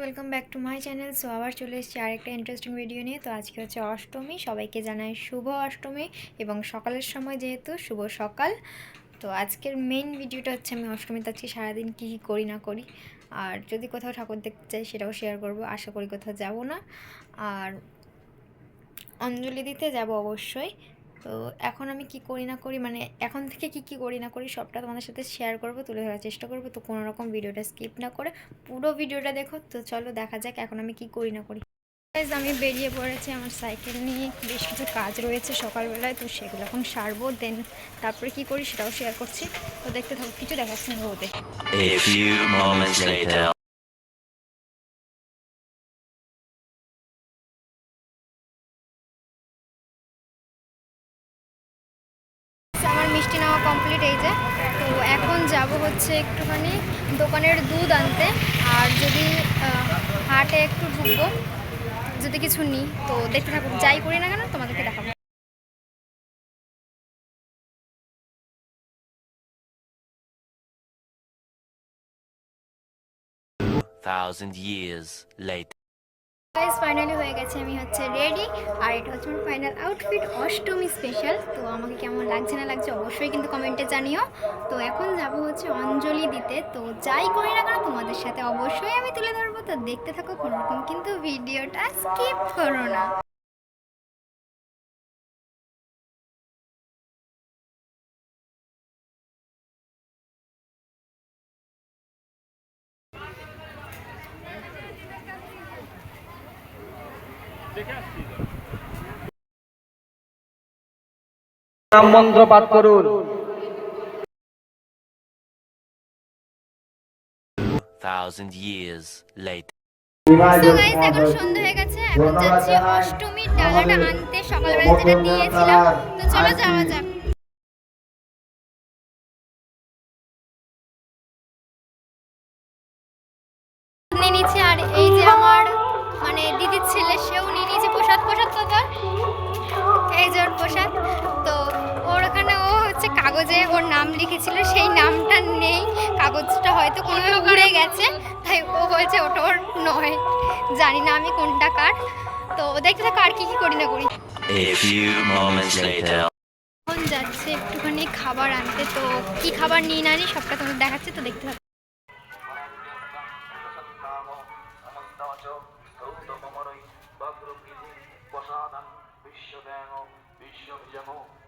Welcome back to my channel so আবার চলে এসেছি আরেকটা ইন্টারেস্টিং ভিডিও নিয়ে। তো আজকে হচ্ছে অষ্টমী। সবাইকে জানাই শুভ অষ্টমী এবং সকালের সময় যেহেতু শুভ সকাল। তো আজকের মেইন ভিডিওটা হচ্ছে আমি অষ্টমীতে আজকে সারাদিন কী কী করি না করি। আর যদি কোথাও ঠাকুর দেখতে চাই সেটাও শেয়ার করব, আশা করি কোথাও যাব না। আর অঞ্জলি দিতে যাব অবশ্যই। তো এখন আমি কি করি না করি মানে এখন থেকে কি কি করি না করি সবটা তোমাদের সাথে শেয়ার করব তুলে ধরার চেষ্টা করব। তো কোনো রকম ভিডিওটা স্কিপ না করে পুরো ভিডিওটা দেখো। তো চলো দেখা যাক এখন আমি কি করি না করি। Guys, আমি বেরিয়ে পড়েছি আমার সাইকেল নিয়ে। বেশ কিছু কাজ রয়েছে সকালবেলায় তো সেগুলো এখন সারবো দেন তারপরে কি করি সেটাও শেয়ার করছি। তো দেখতে থাকো কিছু দেখাচ্ছি না এই যে। তো এখন যাব হচ্ছে একটুখানি দোকানের দুধ আনতে। আর যদি হাটে একটু ঢুকবো, যদি কিছু নিই, তো দেখতে থাকো যাই করি না কেন, তোমাদেরকে দেখাবো। Thousand years later. Guys finally হয়ে গেছে, আমি হচ্ছে রেডি আর এটা হচ্ছে আমার ফাইনাল আউটফিট অষ্টমী স্পেশাল তো আমাকে কেমন লাগছে না লাগছে অবশ্যই কিন্তু কমেন্টে জানিও। তো এখন যাব হচ্ছে অঞ্জলি দিতে। তো যাই করি না কেন, তোমাদের সাথে অবশ্যই আমি তুলে ধরবো। তো দেখতে থাকো, কোনোরকম কিন্তু ভিডিওটা স্কিপ করো না। মন্ত্র পাঠ করুন। Thousand years later. এখন সন্ধ্যা হয়ে গেছে এখন যাচ্ছি অষ্টমীর ডালাটা আনতে সকালবেলা যেটা দিয়েছিলাম তো চলো যাওয়া যাক। নিয়ে নিচ্ছি আর এই যে আমার মানে দিদির ছেলে কাগজে ওর নাম লিখেছিল সেই নামটা নেই। কাগজটা হয়তো কোনো উড়ে গেছে। তাই ও বলছে ওটা ওর নয়। জানি না আমি কোনটা কার। তো দেখতে থাকো আর কি কি করি না করি. এখন যাচ্ছে একটুখানি খাবার আনতে। তো কি খাবার নিয়ে না নি সবটা তোমাদের দেখাচ্ছে তো দেখতে থাকো।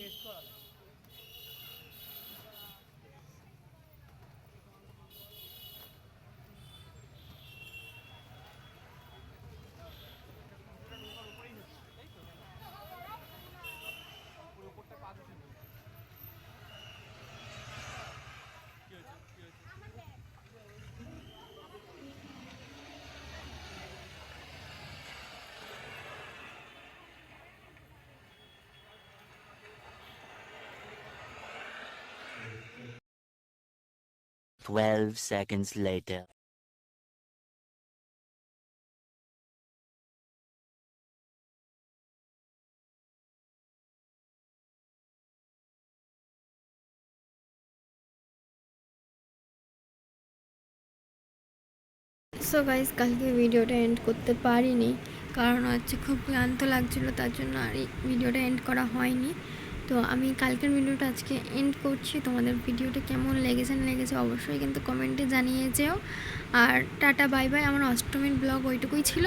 নমঃ Twelve seconds later. So guys কালকে ভিডিওটা এন্ড করতে পারিনি কারণ হচ্ছে খুব ক্লান্ত লাগছিল, তার জন্য আর ভিডিওটা এন্ড করা হয়নি তো আমি কালকের ভিডিওটা আজকে এন্ড করছি। তোমাদের ভিডিওটা কেমন লেগেছে না লেগেছে অবশ্যই কিন্তু কমেন্টে জানিয়ে যেও। আর টাটা বাই বাই আমার অষ্টমীর ব্লগ ওইটুকুই ছিল।